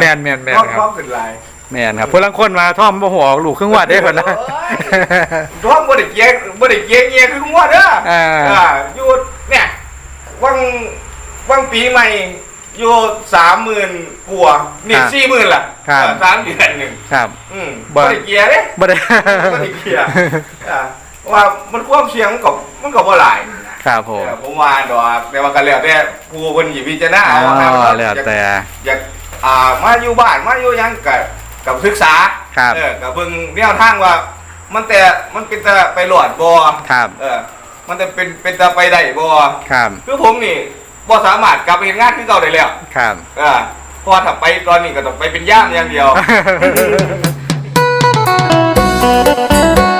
แม่นแม่นแม่นท่อมครับท่อมเป็นไรแม่นครับผู้ลังคนมาท่อมบ่หัวลูกครึ่งวัดได้เพิ่นนะท่อมบ่ได้เกียงบ่ได้เกียงเงี้ยคืองัวเด้ออ่า อ่าอยู่เนี่ยวังวังปีใหม่อยู่สามหมื่นกว่านี่สี่หมื่นละครับ เออสามเดือนหนึ่งครับ อืมบ่ บ่ได้เกียร์เด้ บ่ได้บ่ได้เกียร์อ่าว่ามันความเสี่ยงมันก็มันก็บ่หลายนะครับผมเออผมว่าดอกแต่ว่าก็แล้วแต่ผู้เพิ่นสิพิจารณาอ๋เอาครับอแล้วแต่ อยากอ่า มาอยู่บ้านมาอยู่หยังกับกับศึกษาครับ เออกับเบิ่งแนวทางว่า มันแต่มันเป็นแต่ไปหลอดบ่ครับเออ มันจะเป็นเป็นแต่ไปได้บ่ครับคือผมนี่บ่สามารถกลับไปเฮ็ดงานคือเก่าได้แล้วครับ เออเพราะว่าถ้าไปตอนนี้ก็ต้องไปเป็นย่ามอย่างเดียวสวั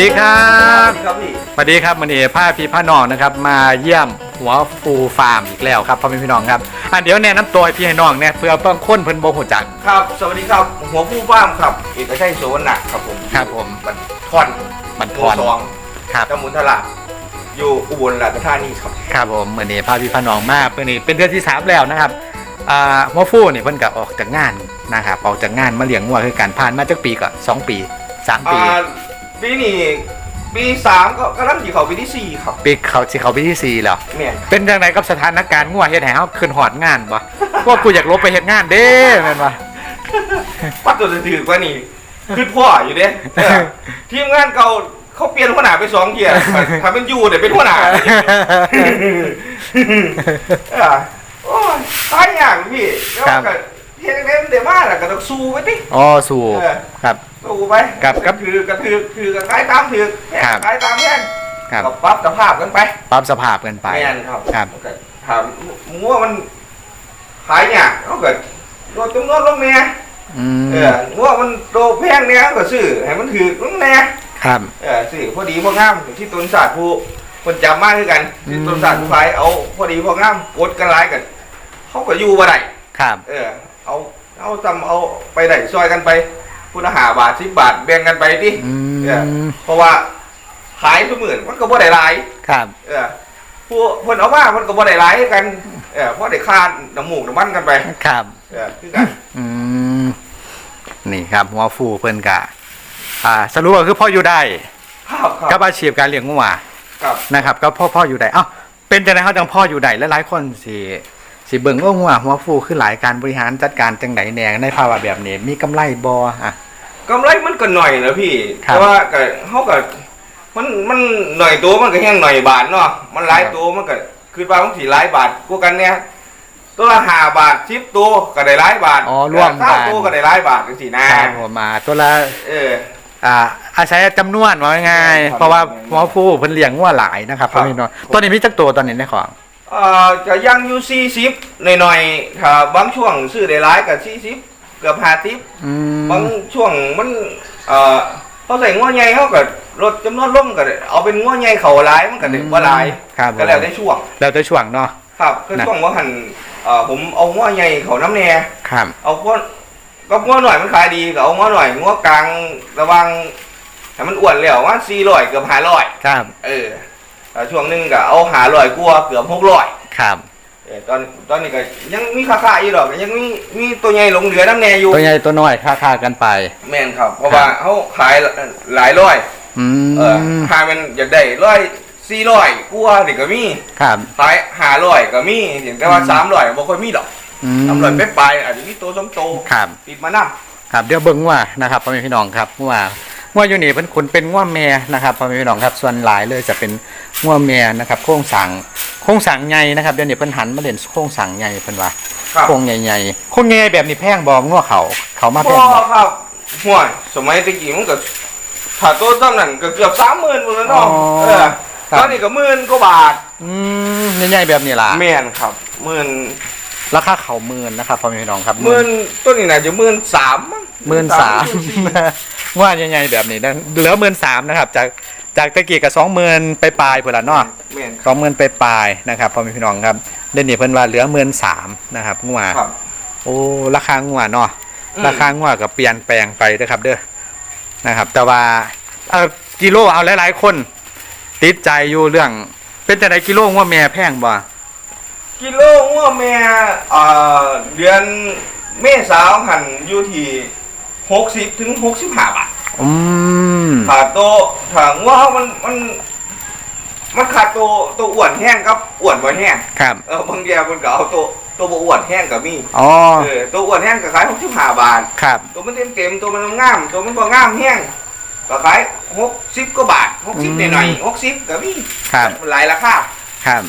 ดีครับครับพี่สวัสดีครับมันเอผ้าพี่ผ้าน้องนะครับมาเยี่ยมหัวฟูฟาร์มอีกแล้วครับพ่อแม่พี่น้องครับอะเดี๋ยวแนะนำตัวให้พี่ให้น้องเนี่ยเพื่อบางคนเพิ่นบ่ฮู้จัก ครับ สวัสดีครับ หัวผู้ฟ้ามครับ เอกชัยโสวรรณะครับผมครับผม บันทอนบันทหมู่อนสองครับตำบลทลาดอยู่อุบลราชธานีครับ ครับผมเหมือนนี้พาพี่พาน้องมาเพื่อนนี่เป็นเดือนที่สามแล้วนะครับอ่าหัวฟูนี่เพิ่นก็ออกจากงานนะครับออกจากงานมาเลี้ยงวัวคือการผ่านมาจากปีก็สองปีสามปี อ่า ปีนี้ปีสามก็กำลังจีเขาปีที่สี่ครับปีเขาสิเขาปีที่สี่แล้ว แม่นเป็นจังไดกับสถานการณ์งัวเฮ็ดให้เฮาขึ้นหอดงานบ่พวกกูอยากลบไปเฮ็ดงานเด้แม่นบ่ ปัดตัวจะถือกว่านี่คือพ่ออยู่เด้เออทีมงานเก่าเขาเปลี่ยนหัวหน้าไปสองเทียทำเป็นยูเดี๋ยวเป็นหัวหน้า เออโอ้ยตายอย่างพี่แล้วครับ ก็เฮ็ดได้เดี๋ยวมาแล้วก็ต้องสู้ไปติอ๋อสู่ครับ สู้ไปครับครับถือกระถือถือกระขายตามถือกแพงครับขายตามแพงครับก็ปรับสภาพกันไปปรับสภาพกันไป แม่นครับครับ ก็ถามมัวมันขายเนี่ยเขาเกิดโดนจำนวนลงเนี่ยอืมเออมัวมันโตแพงเนี่ยก็ซื้อให้มันถือลงเนี่ยครับ เออซื้อพอดีพองามที่ต้นศาสตร์ผู้คนจำมากคือกันที่ต้นศาสตร์ผู้ขายเอาพอดีพองามกดกันหลายกันเขาก็อยู่บ่ได้ครับ เออ เอาเอาจำเอาไปได้ซอยกันไป คุณหาบาทสิบบาทแบ่งกันไปดิอืเออมเพราะว่าขายทุกหมื่นมันก็บ่ได้หลาย ครับ เออผู้เพิ่นเอามาเพิ่นก็บ่ได้หลายกันเออเพราะได้ค่าน้ำหมูกน้ำมันกันไปครับ เออคือกัน อืมนี่ครับหัวฟูเพิ่นกะอ่าสรุปก็คือพ่ออยู่ได้ครับคกัรับบอาชีพการเลี้ยงงัวครับ นะครับ ก็พ่อพ่ออยู่ได้เอ้าเป็นจังไดเขาจังพ่ออยู่ได้และหลายคนสิ สิเบิ่งว่างัวหัวฟูคือหลายการบริหารจัดการจังไดแหน่ในภาวะแบบนี้มีกำไรบ่อะกำไรมันก็หน่อยนะพี่ครับแต่ว่าก็เฮาก็มันมันหน่อยตัวมันก็แห้งหน่อยบาทเนาะมันหลายครับตัวมันก็คือว่ามันสิหลายบาทกว่ากันเนี่ยตัวละ5บาท10ตัวก็ได้หลายบาทอ๋อร่วมเออกันเก้าตัวก็ได้หลายบาทจังซี่นะครับผมมาตัวละเอออ่าอาศัยจำนวนว่าง่ายครับๆเพราะว่าหัวฟูเพิ่นเลี้ยงงัวหลายนะครับครับพี่น้องตัวนี้มีจักตัวตอนนี้ในของเอ่อก็ยังอยู่40หน่อยๆถ้าบางช่วงซื้อได้หลายก็40เกือบ50อืมบางช่วงมันเอ่อเขาใส่ง้อใหญ่เขาก็ลดจำนวนลงก็ได้เอาเป็นง้อใหญ่เขาหลายมันก็ได้บ่หลายครับก็แล้วแต่ช่วง แล้วแต่ช่วงเนาะ ครับคือนะ ช่วงว่าหันเอ่อผมเอาง้อใหญ่เขาน้ำแน่ครับ เอาง้อก็ง้อหน่อยมันขายดีก็เอาง้อหน่อยง้อกลางระวังให้มันอ้วนแล้วว่า400เกือบ500ครับ เออแต่ ช่วงหนึงก็เอา500กว่าเกือบ600ครับเออตอนตอนนี้ก็ยังมีค่าๆอยู่ดอกยังมีมีตัวใหญ่หลงเหลือน้ำแน่อยู่ตัวใหญ่ตัวน้อยค่าคากันไป แม่นครับ เพราะว่าเขาขายหลายร้อย อืเออมขายมันอยากได้ร้อยสี่ร้อยกว่านี่ก็มีครับ ขายห้าร้อยก็มีเห็นแต่ว่าอืม สามร้อยบ่ค่อยมีดอกอืสามร้อยไปปลายอาจจะมีตัวสองโตวครับ ติดมานั่ครับเดี๋ยวเบิ่งว่านะครับพ่อแม่พี่น้องครับว่า ว่าอยู่นี่เป็นขุนเป็นง่วแม่นะครับพ่อแม่พี่น้องครับส่วนหลายเลยจะเป็นง่วแม่นะครับโครงสั่งโครงสั่งใหญ่นะครับเดี๋ยวนี้เพิ่นหันมาเล่นโครงสั่งใหญ่เพิ่นว่าครับ โครงใหญ่ๆโครงใหญ่แบบนี้แพงบ่ง่วเขาเขามาแพพ่งอบ่ครับห่วยสมัยตะกี้มันก็ถ้าตัวต้นนั้นก็เกือบสามหมื่นหมดแล้วเนาะเออครับตอนนี้ก็หมื่นกว่าบาทอืมใหญ่ๆแบบนี้ล่ะ แม่นครับหมื่น ราคาเขาหมื่นนะครับพ่อแม่พี่น้องครับหมื่นต้นนี้น่าจะหมื่นสามมั้งหมื่นสามง่วใหญ่ๆแบบนี้นะเหลือหมื่นสามนะครับ จากจากตะกี้กับสองหมื่นไปปลายๆพุ่นละเนาะแม่นสองหมื่นไปปลายๆนะครับพ่อแม่พี่น้องครับเดี๋ยวนี้เพิ่นว่าเหลือหมื่นสามนะครับงัวครับโอ้ราคางัวเนาะอืมราคางวกับเปลี่ยนแปลงไปเด้อครับเด้อนะครับ แต่ว่าเออกิโลเอาหลายๆคน ติดใจอยู่เรื่อง เป็นแต่ไหนกิโลงัวแม่แพงบ่ กิโลงัวแม่เอ่อเดือนเมษาหันอยู่ที่หกสิบถึงหกสิบห้าบาทอืมขาดโตถังว่ามันมัน มันขาดโตตัวอ้วนแห้งกับอ้วนบ่แห้งครับเออบางอย่างมันก็เอาตัวตัวบ่อ้วนแห้งก็มีอ๋อเออตัวอ้วนแห้งก็ขายหกสิบห้าบาทครับตัวมันเต็มเต็มๆตัวมันงามตัวมันบ่งามแห้งก็ขายหกสิบกว่าบาทหกสิบหน่อยๆหกสิบก็มีครับมันหลายราคาครับ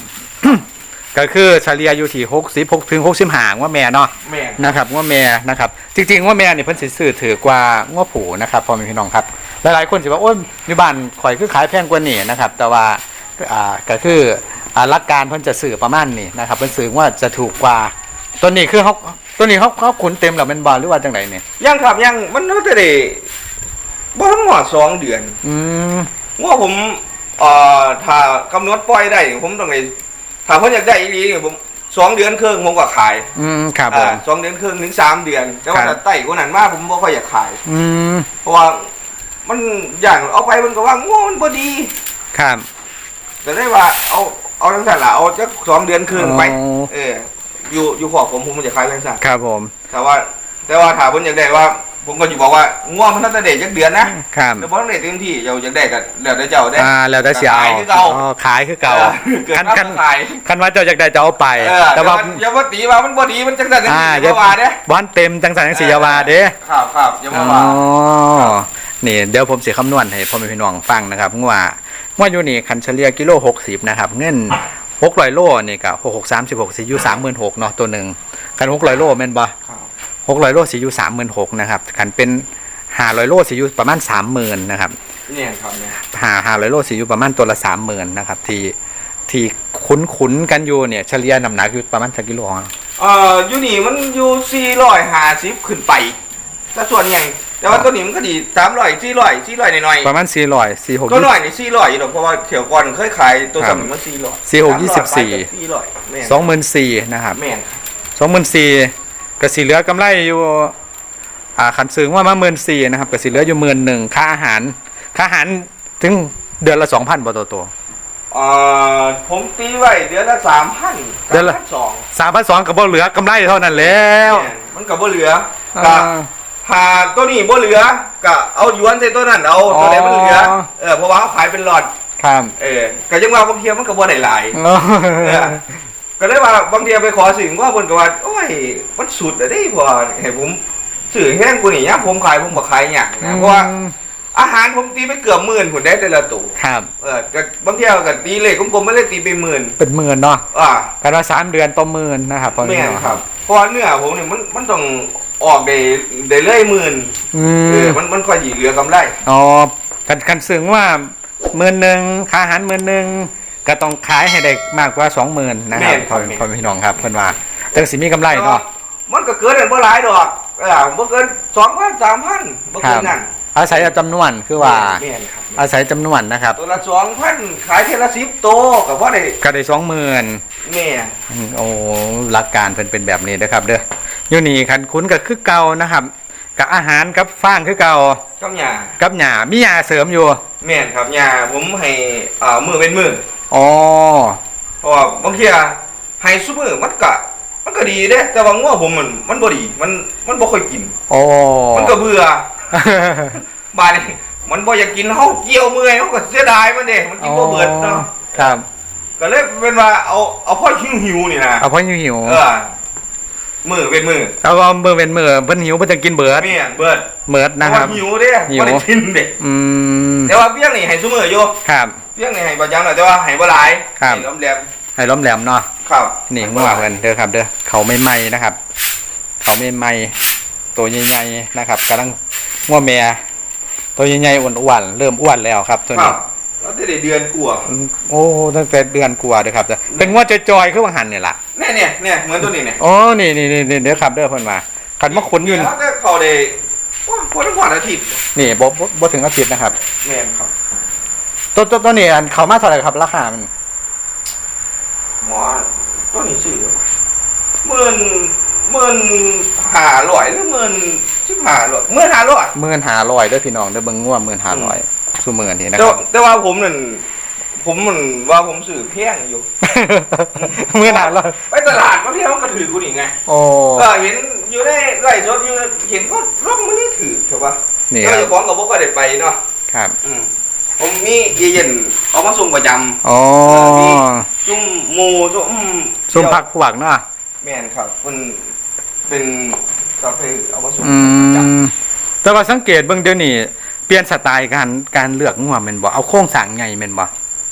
ก็คือเฉลี่ยอยู่ที่หกสิบหกถึงหกสิบห้าว่าแม่เนาะแม่นนะครับว่าแม่นะครับ จริงๆว่าแม่นี่เพิ่นสิซื้อถือกว่าว่าผูนะครับพ่อแม่พี่น้องครับ หลายๆคนสิว่าโอ้ยมีบ้านข่อยคือขายแพงกว่านี่นะครับ แต่ว่าอ่าก็คืออ่าหลักการเพิ่นจะซื้อประมาณนี้นะครับเพิ่นซื้อว่าจะถูกกว่าตัวนี้คือเขาตัวนี้เขาเขาขุนเต็มแล้วแมันบ่หรือว่าจังไดเนี่ยยังครับยังมันน่าจะได้บ่ทั้งหมดสองเดือน อืมว่าผมเอ่อถ้ากำหนดปล่อยได้ ผมต้องไป ถ้าเพิ่นอยากได้อีหลีเนี่ยผมสองเดือนครึ่งผมก็ขายอืมครับผอ่ามสองเดือนครึ่งถึงสามเดือน แต่ว่าครับ ถ้าไต่กว่านั้นมากผมบ่ค่อยอยากขาย อืมเพราะว่ามันอย่างเอาไปมันก็ว่าง่วงมันบ่ดี ครับ แต่ได้ว่าเอาเอาทั้งสัตว์ละเอาจักสองเดือนครึ่งไป อ๋อ เอออยู่อยู่ขอบผมผมมันจะขายทั้งสัตว์ครับผม แต่ว่า แต่ว่าถ้าเพิ่นอยากได้ว่า ผมก็อยู่บอกว่าง่วงมันน่าจะได้จักเดือนนะครับแต่บ่ทันได้เต็มที่เราอยากได้ก็แล้วแต่เจ้าได้อ่าแล้วแต่เสียขายคือเก่าอ๋อขายคือเก่าออเกิดคันมาคันขายคันว่าเจ้าอยากได้จะเอาไปเออแต่แต่ว่าว่าอย่าว่าตีว่ามันบ่ดีมันจังได๋จังอ่าซี่อย่าว่าเด้บ้านเต็มจังสันจังสีอยาวาเด้ครับครับอย่าอ๋มาอว่านี่เดี๋ยวผมสิคำนวณให้พ่อแม่พี่น้องฟังนะครับว่าว่าอยู่นี่คันเฉลี่ยกิโลหกสิบนะครับเงินหกร้อยโลนี่กับหกหกสามสิบหกสี่ยูสามหมื่นหกเนาะตัวหนึ่งคันหกร้อยโลแม่นบ่ครับ หกร้อยโลสี่ยูสามหมื่นหกนะครับคันเป็นห้าร้อยโลสี่ยูประมาณสามหมื่นนะครับเนี่ยครับเนี่ยหาห้าร้อยโลสี่ยูประมาณตัวละสามหมื่นนะครับ ที่ที่คุ้นคุ้นๆกันอยู่เนี่ยเฉลี่ยน้ำหนักอยู่ประมาณสักกิโลอะเอ่ออยู่นี่มันอยู่450ขึ้นไปแต่ส่วนใหญ่แต่ว่าตัวนี้มันก็ดี300 400 400หน่อยๆประมาณสี่ร้อยสี่หกก็หน่อยนี่สี่ร้อยอยู่หรอกเพราะว่าเถียวก่อนเคยขายตัวสมิงมันสี่ร้อยสี่หกยี่สิบสี่สี่ร้อยแม่นสองหมื่นสี่นะครับแม่นสองหมื่นสี่ กสิเหลือกำไรอยู่อ่าขันซื้อว่ามาหมื่นสี่นะครับกสิเหลืออยู่หมื่นหนึ่งค่าอาหาร ค่าอาหารถึงเดือนละสองพันบาทตัวเอ่อผมตีไว้เดือนละสามพันเดือนละสองสามพันสองกับบ่เหลือกำไรเท่านั้นแล้ว มันกับบ่เหลืออ่าก็หาตัวนี้บ่เหลือก็เอาหยวนใส่ตัวนั้นเอาตัวไหนมันเหลืออ๋อเออเพราะว่าเขาขายเป็นหลอดครับเออก็ยังว่าบางทีมันก็บ่ได้หลายอ๋อเออ ก็เลยว่าบางทีไปขอสิ่งว่าเพิ่นก็ว่าโอ้ยมันสุดอะเด้พอให้ผมซื้อแห้งกูนี่ยามผมขายผมบ่ขายหยังนะเพราะว่าอาหารผมตีไปเกือบหมื่นผมได้แต่ละตู้ครับเออก็บางทีก็ตีเลยกลมๆไม่ได้ตีไปหมื่นเป็นหมื่นเนาะอ่ากันว่าสามเดือนต่อหมื่นนะครับพ่อแม่พี่นน้องครับเพราะว่าเนื้อผมเนี่ยมันมันต้องออกได้ได้เรื่อยหมื่นอืเอมอมันมันค่อยหยีเหลือกำไรอ๋อกันกันซึ่งว่าหมื่นหนึ่งค่าอาหารหมื่นหนึ่ง ก็ต้องขายให้ได้มากกว่าสองหมื่นนะครับพ่อพ่อพี่น้องครับเพิ่นว่าจังสิมีกำไรเนาะมันก็เกินกันบ่หลายดอกเออบ่เกินสองพันสามพันบ่เกินนั่นอาศัยจำนวนคือว่า แม่นครับอาศัยจำนวนนะครับ ตัวละสองพันขายเทละสิบโตก็พอได้ก็ได้สองหมื่น แม่นโอ้หลักการเป็นเป็นแบบนี้นะครับเด้ออยู่นี่คันคุ้นกับคือเก่านะครับ กับอาหารกับฟางคือเก่ากับหญ้ากับหญ้ามีหญ้าเสริมอยู่ แม่นครับหญ้าผมให้อ่ามือเป็นมือ อ๋อ เพราะว่าบางทีอะให้ซุมือมันก็มันก็ดีเด้แต่ว่างัวผมมันมันบ่ดีมันมันบ่ค่อยกินโอ้มันก็เบื่อ บาดนี้มันบ่อยากกินเฮาเกี่ยวเมื่อยเฮาก็เสียดายมันเด้มันกินบ่เบิดเนาะครับ ก็เลยเป็นว่าเอาเอาพ่อหิวๆนี่นะเอาเพราะหิวหิวเออ มือเป็นมือเอาก็เบอร์เป็นมือเพิ่นหิวเพิ่นจะกินเบิร์ดแม่นเบิดเบิร์ดเพนะราะคว่ารับหิวเด้หิวบ่ได้กินเด้อืมแต่ว่าเพียงนี่ให้ซุมืออยู่ครับ เพียงนี่ให้บ่ยังหน่อยแต่ว่าให้บ่หลายครับให้ล้มแหลมให้ล้อมแหลมเนาะครับนี่งัวเพิ่นเด้อครับ เด้อเขาไม่ไหม้นะครับ เขาไม่ไหม้ตัวใหญ่ๆนะครับกำลังงัวแม่ตัวใหญ่ๆอ้วนๆเริ่มอ้วนแล้วครับ ตัวครันี้ บแล้วได้เดือนกว่าอืมโอ้ตั้งแต่เดือนกว่าเด้อครับเด้อเป็นงัวจอยๆคือว่าหันนี่ล่ะเนี่ยเนี่ยเนี่ยเหมือนตัวนี้เนี่ยอ๋อนี่นี่นี่นี่เด้อครับเด้อเพิ่นมาขันมาขุนอยู่แล้วได้เขาได้ว้าพอทั้งวันอาทิตย์นี่บ่บ่บ่ถึงอาทิตย์นะครับแม่นครับตัวตัวตัวนี้อันเขามาเท่าไหร่ครับ ราคามันหมอตัวนี้ซื้อหมื่นหมื่นห้าร้อยหรือหมื่นสิบห้าร้อยเมื่อห้าร้อยหมื่นหาร้อยเด้อพี่น้องเด้อเบิ่งงัวหมื่นหาร้อย สูหมื่นนี่นะแต่ครับ แต่ว่าผมนั่นผมมันว่าผมสื่อเพี้ยงอยู่หมื่นหาร้อยไปตลาดบางทีมันก็ถือกูนี่ไงโอ้ ก็เห็นอยู่ในไร่สดอยู่เห็นก็ร่องมันนี่ถือถูกปะนี่คก็รับเจ้าของกับพวกก็ได้ไปเนาะครับอืมผมมีเอเย่นเอามาส่งประจอ๋อำจุ่มหมูจุ่มส้มผักพวกเนาะแม่นครับมันเป็นกาแฟเอามาส่งอืประจำมแต่ว่าสังเกตเบิ่งเดี๋ยวนี้ เปลี่ยนสไตล์การการเลือกงัวแม่นบ่เอาโครงสร้างใหญ่แม่นบ่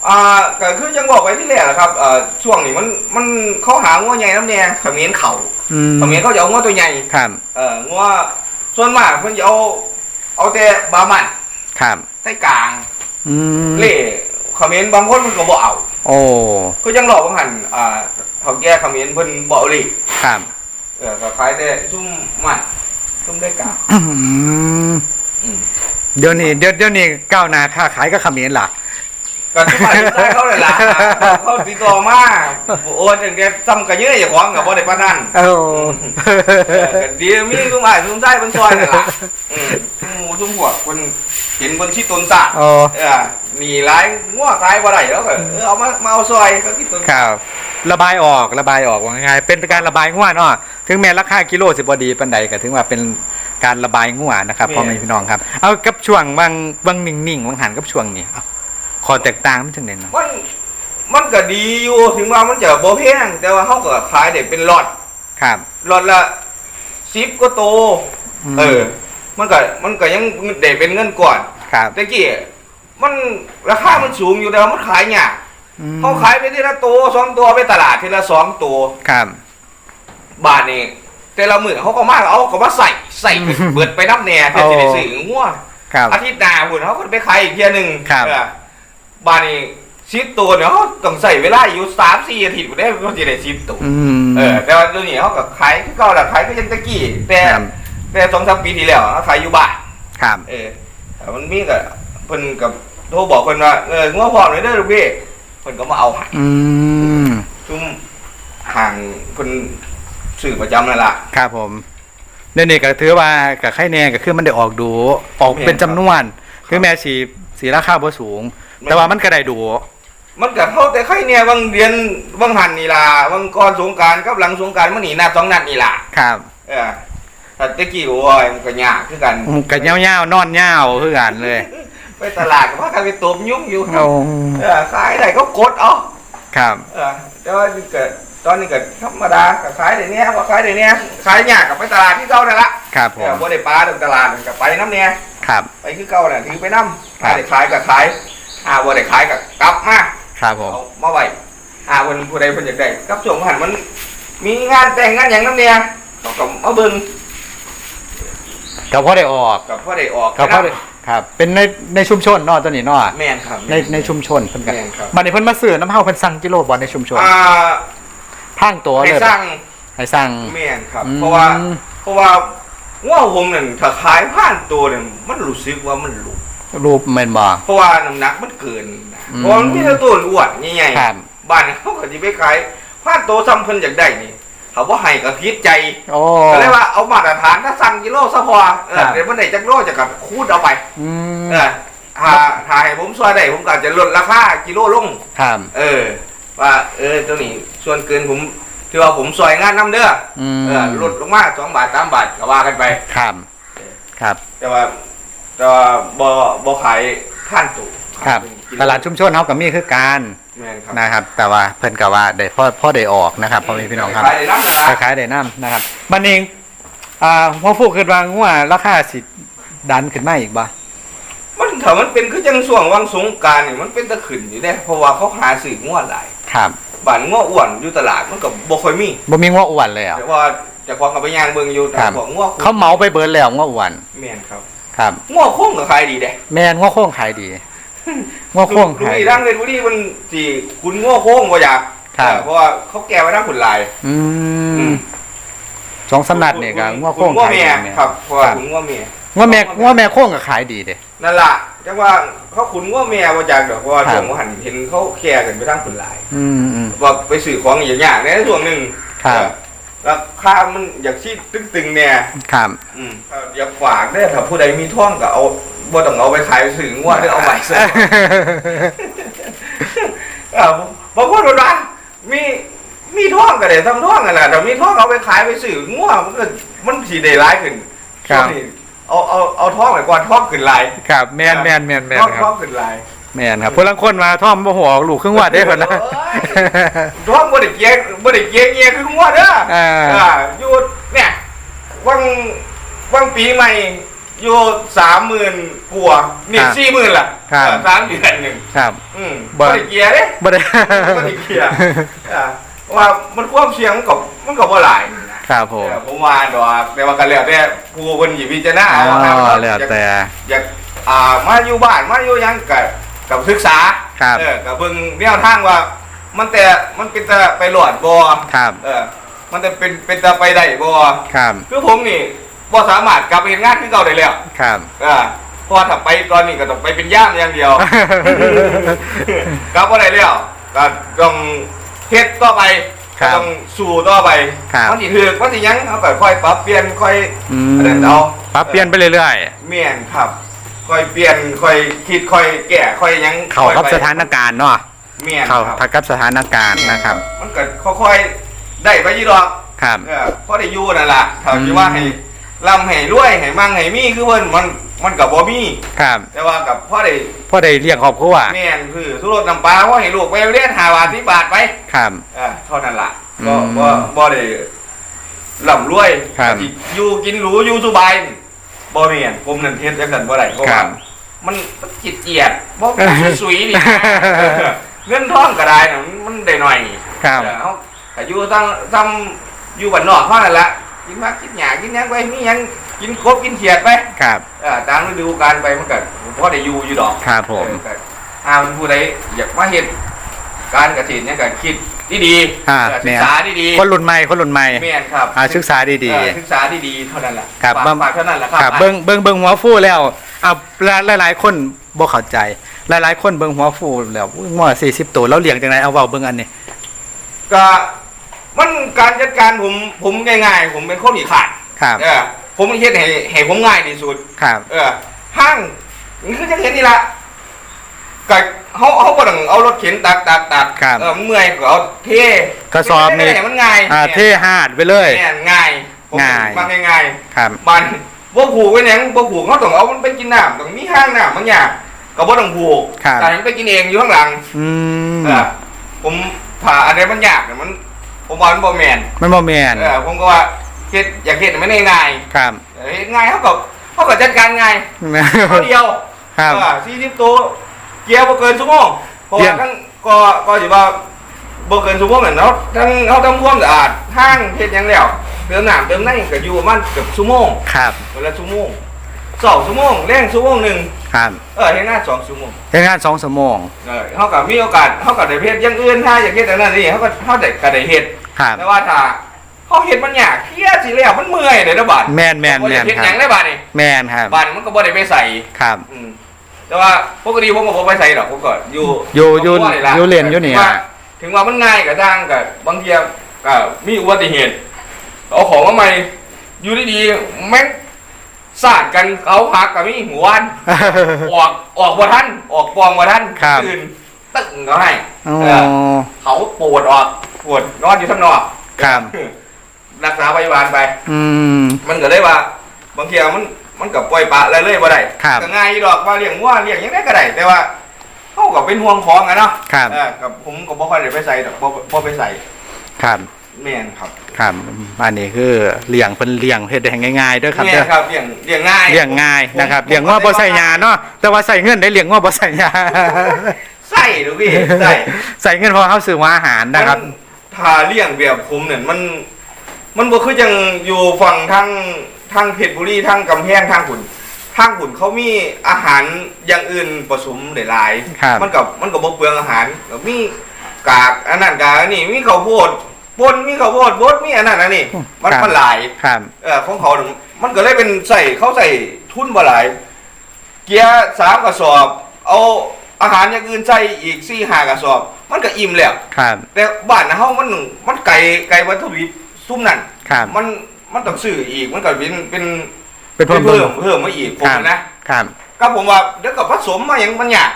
อ่าก็คือยังบอกไว้ที่แรกแหละครับเอ่อช่วงนี้มันมันเขาหางัวใหญ่น้ำเนี่ยเขมิ้นเข่าอืมเขมิ้นเขาจะเอางัวตัวใหญ่ครับเอองัวส่วนมากเพิ่นจะเอาเอาแต่บามันครับใต้กลางอืมเล่เขมิ้นบางคนมันก็บ่เอาโอ้ก็ยังหลอกบางหันอ่าเขาแก้เขมิ้นเพิ่นบ่เอาเลยครับเออก็ขายแต่ซุ่มมันซุ่มได้กลางอืมอืม เดี๋ยวนี้เดี๋ยวเดี๋ยวนี้ก้าวหน้าค้าขายก็เขมิ้นล่ะก็ทุกฝ่ายทุกฝ่ายเขาเลยล่ะเขาติดต่อมาโอนถึงแกซ้ำกันเยอะอย่าของกับบ่ได้ปานนั้นโอ้เออก็ดีมีซุ่มอ้ายซุ่มใต้เพิ่นซอยนั่นล่ะอืมซุ่มหมู่ซุ่มหัวกเพิ่นเห็นเพิ่นชิดตนซะโอ้เออมีหลายงัวขายบ่ได้แล้วก็เออเอามามาเอาซอยเขาคิดตนครับระบายออกระบายออกว่าง่ายๆเป็นการระบายงัวเนาะถึงแม้ราคากิโลสิบ่ดีปานใดก็ถือว่าเป็น การระบายงัวนะครับพ่อแม่พี่น้องครับ เอากับช่วงบางบางนิ่งๆบางหันกับช่วงนี้เอาขอแตกต่างมันจังได๋เนาะมันมันก็ดีอยู่ถึงว่ามันจะบ่แพงแต่ว่าเขาก็ขายได้เป็นล็อตครับล็อตละ10กว่าโตมเออ มันก็มันก็ยังได้เป็นเงินก่อนครับแต่กี้มันราคามันสูงอยู่แต่ว่ามันขายยากอืมเขาขายไปทีละตัวสองตัวไปตลาดทีละสองตัวครับบาทนี่ แต่ละมื้อเขาก็มาเอาก็มาใส่ใส่ไปเบิดไปนับแหน่เพื่อจะได้ซื้องัวครับ อาทิตย์หน้าพุ่นเขาก็ไปขายอีกเทียหนึงครับ เออบาทนี่สิบตัวเนี่ยเขาต้องใส่เวลาอยู่สามสี่อาทิตย์พุ่นได้เขาจะได้สิบตัว อืม เออแต่ว่าตัวนี้เขาก็ขายคือเก่าแหละขายก็ยังตะกี้แต่ครับ แต่สองสามปีที่แล้วเขาขายอยู่บ้านครับ เออแต่มันมีกับเพิ่นกับโทรบอกเพิ่นว่าเอองัวพร้อมเลยเด้อลูกพี่เพิ่นก็มาเอาให้อืมซุ่มห่างเพิ่นสื่อ ประจำนั่นล่ะครับผมเดี๋ยวนี้ก็ถือว่ากับไข่แน่ก็คือมันได้ออกดูออกเป็นจำนวน คือแม้สีสีราคาบ่สูง แต่ว่ามันก็ได้ดู มันก็เข้าแต่ใครเนี่ยบางเดือนบางหันนี่ล่ะบางก่อนสงกรารกับหลังสงกรารมันนี่นัดสองนัดนี่ล่ะครับ เออแต่ตะกี้โอ้ยมันก็ยากคือกันก็เงาวๆนอนเงาวคือกันเลย ไปตลาดก็พากันไปตบยุ่งอยู่ครับโอ้เออขายได้ก็กดเอาครับ เออแต่ว่านี่ก็ ตอนนี้ก็ธรรมดาก็ขายได้เนี้ยว่าขายได้เนี้ยขายยากกับไปตลาดที่เก่านั่นละครับผเออมบ่ได้ปลาตรงตลาดก็ไปน้ำเนี่ยครับ ไปคือเก่าน่ะถือไปน้ำครับได้ขายก็ขายอ่าบ่ได้ขายก็กลับมาครับผมเอามาไว้อ่าเพิ่นผู้ใดเพิ่นอยากได้กับช่วงหันมันมีงานแต่งงานหยังน้ำเนี่ยเขาก็มาเบิ่งก็พอได้ออกกับพ่อได้ออกก็พอได้ครับเป็นในในชุมชนเนาะตัวนี้เนาะแม่นครับในในชุมชนเพิ่นก็แม่นครับบัดนี้เพิ่นมาซื้อน้ำเฮาเพิ่นสั่งกิโลบ่ในชุมชนอ่า พางตัวให้เลยสร้างให้สั่งแม่นครับ อืม เพราะว่า เพราะว่าว่าผมนั่นถ้าขายผ่านตัวเนี่ยมันรู้สึกว่ามันหลุดรูปแม่นบ่ เพราะว่าน้ำหนักมันเกินนะอืมเพราะมันมีแต่ตัวอ้วนใหญ่ครับ ๆบ้านเขาก็จะไปขายผ่านตัวซ้ำเพิ่นอยากได้นี่เขาว่าให้กับพิษใจโอ้ ก็เลยว่าเอามาตรฐานถ้าสั่งกิโลซะพอเอครัอบ เดี๋ยวมันได้จักโลจะกับคูดเอาไป อืมเออถ้าถ้าให้ผมซอยได้ผมก็อาจจะลดราคากิโลลง ครับ เออ ว่าเออตัวนี้ส่วนเกินผมที่ว่าผมซอยงานน้ำเด้ออืมเออลดลงมาสองบาทสามบาทก็ว่ากันไป ครับ ครับ แต่ว่าแต่ว่าบ่บ่ขายท่านตู่ครับขยเป็นกิโตลาดชุมชนเฮาก็มีคือการแม่นครับ นะครับ แต่ว่าเพิ่นก็ว่าได้พ่อพ่อได้ออกนะครับพ่อแม่พี่น้องครับ ขายได้น้ำนะคล้ายๆได้น้ำนะครับบัดนี้อ่าพ่อฟูกคิดว่างัวราคาสิดันขึ้นมาอีกบ่ มันถ้ามันเป็นคือจังช่วงวังสงกรารนี่มันเป็นตะขึ้นอยู่เด้เพราะว่าเขาหาซื้องวดหลายครับบ้านงวดอ้วนอยู่ตลาดมันก็บ่ค่อยมีบ่มีงัวอ้วนเลยอะแต่ว่าเจะความกับไปย่างเบิ่งอยู่แต่ครับของงวดเขาเหมาไปเบิดแล้วงัวอ้วนแม่นครับ ครับงวดโค้งก็ขายดีเด้แม่นงัวโค้งขายดีงัวโค้งลูกขายนี่ดีดังเลยบุรีมันสิคุณงวดโค้งบ่อยากครับเออเพราะว่าเขาแก่ไว้ทางขุนลาย อือืมมสองสำนัดเนี่ยก็งัวโค้งคุณงวดขายดีแม่แม่ครับเพราะว่าครับคุณงวดแม่ งัวแม่งัวแม่โค้งก็ขายดีเด้ นั่นล่ะจังว่าเขาขุนงวดแม่บ่จากดอกเพราะว่าครับ ช่วงว่าหันเห็นเขาแก่กันไปทางขุนลายอืมอืมว่าไปสื่อของอย่างยากในช่วงหนึ่งครับเออราคามันอยากชี้ตึงๆเนี่ยครับ อืมอยากฝากได้อถ้าผู้ใดมีท่องก็เอาบ่ต้องเอาไปขายสื่อง่วหรือเอาไปซื้อ อ่าบางคนบอกว่ามีมีท่องก็ได้ทำท่องกันแหละแต่มีท่องเอาไปขายไปสื่อง่วมันก็มันสีได้ร้ายขึ้นครับ ช่วงนี้ เอาเอาเอาท่องไปก่อนท่องขึ้นลายครับแมนแมนแมนแมนท่องคท่รัอบงขึ้นลาย แมนครับพลังคนมาท่อมบ่หัวลูกครึ่งวัดได้คนนะท่องบ่ได้เกี้ยบ่ได้เกี้ยเงี้ยคือง่วเด้ออ่าอ่าอยู่เนี่ยวังวังปีใหม่อยู่สามหมื่นกว่านี่สี่หมื่นละครับ เออสามเดือนหนึ่งครับ อืมบ่ บ่ได้เกียร์เด้ บ่ได้บ่ได้เกียร์อ่าว่ามันความเสี่ยงมันก็มันก็บ่หลายนะ ครับผม เออผมว่าดอกแต่ว่าก็แล้วแต่ผู้เพิ่นหยิบพิจารณาอ๋เอาครับอแล้วแต่ อยากอ่ามาอยู่บ้านมาอยู่หยังก็กับศึกษาครับ เออก็เบิ่งแนวทางว่า มันแต่มันเป็นแต่ไปหลอดบ่ครับเออ มันจะเป็นเป็นแต่ไปได้บ่ครับคือผมนี่บ่สามารถกลับไปเฮ็ดงานคือเก่าได้แล้ว ครับ อ่าเพราะว่าถ้าไปตอนนี้ก็ต้องไปเป็นย่ามอย่างเดียว กลับว่าไรแล้วก็ต้องเฮ็ดต่อไป ครัก็บต้องสู้ต่อไปครับ มันสิถือมันสิหยังเขาก็ค่อยปรับเปลี่ยนค่อยอือันนั้นมเอาปรับเปลี่ยนไปเรื่อยเมียนครับ ค่อยเปลี่ยนค่อยคิดค่อยแก้ค่อยหยังๆ เข้ากับค่อยไปสถานการณ์เนาะเมียนเข้าครับ ทักกับสถานการณ์นะครับ มันก็ค่อยๆได้ไปยี่ดอกครับ เออพอได้อยู่นั่นล่ะถ้าอืมสิว่าให้ร่ำให้รวยให้มั่งให้มีคือเพิ่นมัน มันก็บ่มีครับ แต่ว่ากับพอได้พ่อได้เลี้ยงครอบครัวแม่นคือสุรสน้ำปลาว่าให้ลูกไปเรียนหาบาทที่บาทไปครับอ่าเท่านั้นล่ะอืก็มบ่บ่ได้ร่ำรวยครับที่อยู่กินหรูอยู่สบายบ่แม่นผมนั่นเฮ็ดจังซั่นบ่ได้เพราะครัว่าบมันมันจิตเจียดบ่บ่สุยๆนี่นะเออเงินทองก็ได้น่ะมันมันได้หน่อยครับเออเฮาก็อยู่ตั้งทำอยู่บ้านนอกเท่านั้นล่ะกินผักกินหญ้ากินหยังไปมีหยัง กินกบกินเขียดไปครับ เออตามฤดูกาลไปมันก็พอได้อยู่อยู่ดอกครับผม เออก็ถ้ามันผู้ใดอยากมาเห็นการเกษตรเนี่ยก็คิดดีๆอ่าเออศึเนี่กยษาดีๆคนรุ่นใหม่คนรุ่นใหม่เมียนครับอ่าศึกษาดี เออศึกษาดีๆเท่านั้นแหละครับฝากบางฝากเท่านั้นแหละคๆรับครับเบิ่งเบิ่งเบิ่งหัวฟูแล้วอ่าหลายหลายๆคนบ่เข้าใจ หลายๆคนเบิ่งหัวฟูแล้วอุ้ยงอ40ตัวแล้วเลี้ยงจังไดเอาเว้าเบิ่งอันนี้ ก็มันการจัดการผมผมง่ายๆ ผมเป็นคนขี้ขาด ครับ เออ ผมเฮ็ดให้ให้ผมง่ายที่สุด ครับ เออห้างนี่คือจะเห็นนี่ละก็เขาเขาก็ต้องเอารถเข็นตักตักตักครับ เออมันเมื่อยก็เอาเทกระสอบนี่เทให้มันง่ายอ่าเทหาดไปเลย เนี่ยง่ายผมง่ายมันง่ายครับ ๆมันบ่ผูกไว้หยังบ่ผูกเขาต้องเอามันไปกินน้ำต้องมีห้างน้ำบางอย่างก็บ่ต้องผูกครับ แต่มันไปกินเองอยู่ข้างหลังอืมเออผมผ่าอะไรมันยากเนี่ยมัน ผมว่ามันบ่แม่นมันบ่แม่น เออผมก็ว่า เฮ็ดอยากเฮ็ดให้มันง่ายครับๆเออเฮ็ดง่ายเขาก็เขาก็จัดการง่ายเขาเดียวครับเออ40ตัวเกียร์บ่เกินชั่วโมงเพราะเยี่ยว่ามทั้งก็ก็สิว่าบ่เกินชั่วโมงนั่นเนาะทั้งเฮาทำความสะอาดห้างเฮ็ดหยังแล้วเติมน้ำเติมในก็อยู่ประมาณเกือบชั่วโมงครับวันละชั่วโมงสองชั่วโมงแรงชั่วโมงหนึงครับเออเฮ็ดงานสองชั่วโมงเฮ็ดงาน2ชั่วโมงเออเขาก็มีโอกาสเขาก็ได้เฮ็ดอย่างอื่นถ้าอยากเฮ็ดอันนั้นนี่เขาก็เขาได้ก็ได้เฮ็ดครับแต่ว่าถ้า เขาเฮ็ดมันยากเครียดสิแล้วมันเมื่อยเด้อบัดแม่นแม่นบ่แม่ได้นเฮ็ดคหรัยับงได้บัดนี่แม่นครับบัดมันก็บ่ได้ไปใส่ครับ อืมแต่ว่าปกติผมก็บ่ไปใส่ดอกผมก็อยู่อยู่อยู่ครบครัวนี่ล่ะอยู่เรียนอยู่นี่ถึงว่าอะถึงว่ามันง่ายก็ดังก็บางทีก็มีอุบัติเหตุเอาของมาใหม่อยู่ดีๆแม่งสาดกันเขาหักก็มีหัววัน ออกออกบ่ทันออกปองบ่ทันครับ ตื่นตึ้งเขาให้อ๋อเออเขาปวดออกปวดนอนอยู่ข้างนอก ครับ รักษาพยาบาลไป อืม มันก็เลยว่า บางทีมันมันกับปล่อยปละเลยเลยบ่ได้ครับ ก็ง่ายอยู่ดอกว่าเลี้ยงวัวเลี้ยงหยังไงก็ได้แต่ว่าเขาก็เป็นห่วงของอะเนาะครับ เออกับผมก็บ่ค่อยได้ไปใส่ดอกบ่บ่ไปใส่ครับ แม่นครับครับ อันนี้คือเลี้ยงเป็นเลี้ยงเฮ็ดได้ง่ายๆเด้วยครับแม่เด้อนครับเลี้ยงเลี้ยงง่ายเลี้ยงง่ายนะครับผมเลี้ยงว่าบ่ใส่ยาเนาะแต่ว่าใส่เงินได้เลี้ยงว่าบ่ใส่ยาใส่ดูพี่ใส่ ใส่เงินเพอเขาซื้อว่าอาหารนะครับ มันถ้าเลี้ยงแบบผมเนี่ยมัน มันบ่คือจังอยู่ฝั่งทางทางเพชรบุรีทางกำแพงทางขุนทางขุนเขามีอาหารอย่างอื่นผสมได้หลายครับมันกับมันกับบ่เปลืองอาหารก็มีกากอันนั้นกากอันนี้มีข้าวโพดปนมีข้าวโพดบดมีอันนั้นอันนี้มันครับมันหลาย ครับ เออของเขาน่ะมันก็เลยเป็นใส่เขาใส่ทุนบ่หลาย เกียร์สามกระสอบ เอาอาหารอย่างอื่นใส่อีกสี่ห้ากระสอบ มันก็อิ่มแล้ว ครับ แต่บ้านนะเฮามันมันไก่ไก่วัตถุดิบ ซุ่มนั่นครับมันมันต้องซื้ออีกมันก็เป็นเป็นเป็นเพิ่มเพิ่มเพิ่มมาอีกผมครับนะครับก็ผมว่าเดี๋ยวกับผสมมาอย่างมันยาก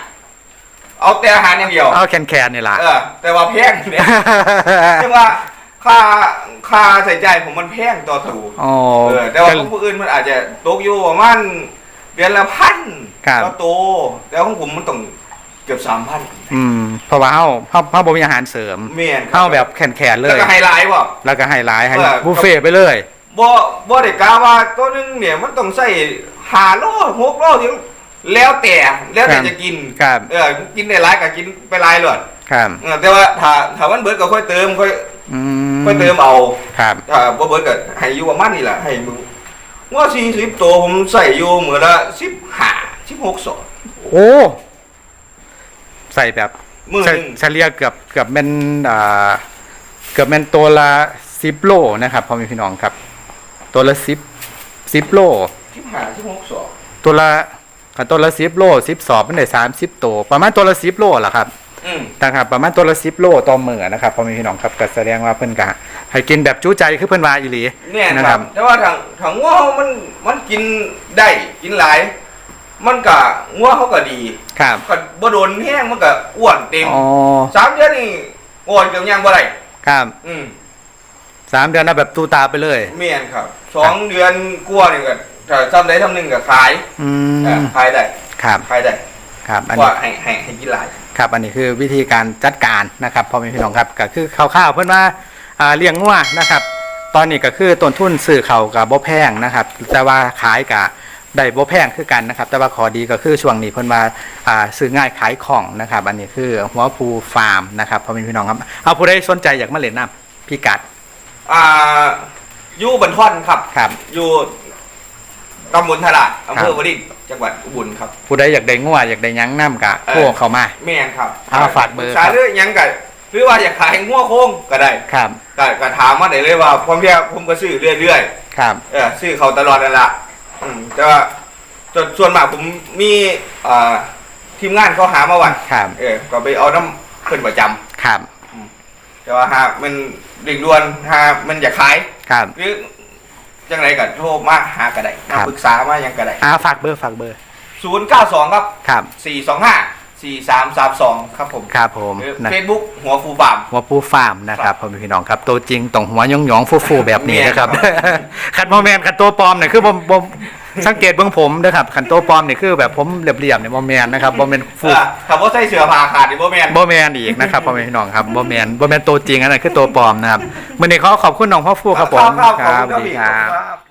เอาแต่อาหารอย่างเดียวเอาแคนแคนๆนี่ล่ะเออแต่ว่าแพงเนี่ยใช่ว่าค่าค่าใส่ใจายผมมันแพงต่อถูอ๋อเออแต่ว่าของผู้อื่นมันอาจจะตกอยู่ประมาณเดือนละพันครับก็โตแต่ของผมมันต้อง เกือบสามพันอืมเพราะว่าเฮาเฮาเฮาบ่มีอาหารเสริมเมียนเฮาแบบแคนๆเลแล้วย ก็ไฮไลท์ว่ะ แล้วก็ไฮไลท์ให้เออ บุฟเฟ่ต์ไปเลย บ่บ่ได้กล่าวว่าตัวหนึงเนี่ยมันต้องใส่หาโลหกโลถึงแล้วแต่แล้วแต่ครับจะกินครับ เออกินได้หลายก็กินไปหลายเลยครับเออแต่ว่าถ้าถ้ามันเบิดก็ค่อยเติมค่อยอืมค่อยเติมเอาครับถ้าบ่เบิดก็ให้อยู่ประมาณนี้แหละให้มึงว่า40ตัวผมใส่อยู่มื้อละ15 16สองโอ้ ใส่แบบมื้อเฉหนึงเฉลี่ยเกือบเกือบเป็นอ่าเกือบเป็นตัวละ10โลนะครับพ่อแม่พี่น้องครับ ตัวละ10 10โล15 16สองตัวละคันตัวละ10โล10สอบมันได้30ตัวประมาณตัวละ10โลล่ะครับอืมนะครับประมาณตัวละ10โลต่อมื้อนะครับพ่อแม่พี่น้องครับก็แสดงว่าเพิ่นก็ให้กินแบบจุใจคือเพิ่นว่าอีหลีเนี่ยนะคครัรับบ แต่ว่าทางทางงัวเฮามันมันกินได้กินหลาย มันก็งัวเขาก็ดีครับก็บ่โดนแห้งมันก็อ้วนเต็มอ๋อสามเดือนนี่อ้วนกับยังบ่ได้ครับ อืมสามเดือนนะแบบตูตาไปเลยเมียนครับสองเดือนกลัวานี่ก็ถ้าซ้ำใดทำหนึ่งก็ขายอืเออมขายได้ครับขายได้ครับอันว่านี้ให้ให้ให้กินหลายครับ อันนี้คือวิธีการจัดการนะครับพ่อแม่พี่น้องครับก็คือคร่าวๆเพื่อนว่าอ่าเลี้ยงงัวนะครับ ตอนนี้ก็คือต้นทุนซื้อเขากับบ่แพงนะครับ แต่ว่าขายกับ ได้บ่แพงคือกันนะครับ แต่ว่าขอดีก็คือช่วงนี้เพิ่นมาอ่าซื้อง่ายขายของนะครับ อันนี้คือหัวภูฟาร์มนะครับพ่อแม่พี่น้องครับ เอาผู้ใดสนใจอยากมาเล่นน้ำพี่กัดอ่าอยู่บันท่อนครับ ครับ อยู่ตำบลทลาดอำเภครัอบวรินทร์จังหวัดอุบลครับ ผู้ใดอยากได้งัวอยากได้หยังน้ำกะโทรเข้ามา แม่นครับอ่าฝากเบอร์สาครับเรื่องยังกันหรือว่าอยากขายงัวโค้งก็ได้ครับ ก็ก็ถามมาได้เลยว่าผมเพียผมก็ซื้อเรื่อยครับ ๆเออซื้อเขาตลอดนั่นละ อืมแต่ว่าจนส่วนมากผมมีอ่าทีมงานเขาหามาวันครับ เออก็ไปเอาน้ำเพิ่นประจำครับ แต่ว่าหากมันเร่งด่วนหากมันอยากขาย ครับ หรือจังไรก็โทรมาหาก็ได้มาครับปรึกษามายังก็ได้อ่าฝากเบอร์ฝากเบอร์ ศูนย์เก้าสองครับครับ สี่สองห้า สี่สามสามสองครับผมครับผมนะเฟซบุ๊กหัวฟูฟาร์มหัวปูฟาร์มนะครับพ่อแม่พี่น้องครับตัวจริงตรงหัวหยองหยองๆฟูๆแบบนี้นะครับแม่นครับขันโมแมนขันตัวปลอมเนี่ยคือผมผมสังเกตเบื้องผมนะครับขันตัวปลอมเนี่ยคือแบบผมเรียบๆเนี่ยโมแมนนะครับโมแมนฟูเออคำว่าใส่เสื้อผ้าขาดดิโบแมนโมแมนอีกนะครับพ่อแม่พี่น้องครับโมแมนโมแมนตัวจริงอันนั้นคือตัวปลอมนะครับวันนี้ขอขอบคุณน้องพ่อฟูครับผมครับคขอบรับคุณสครัวับสดีครับ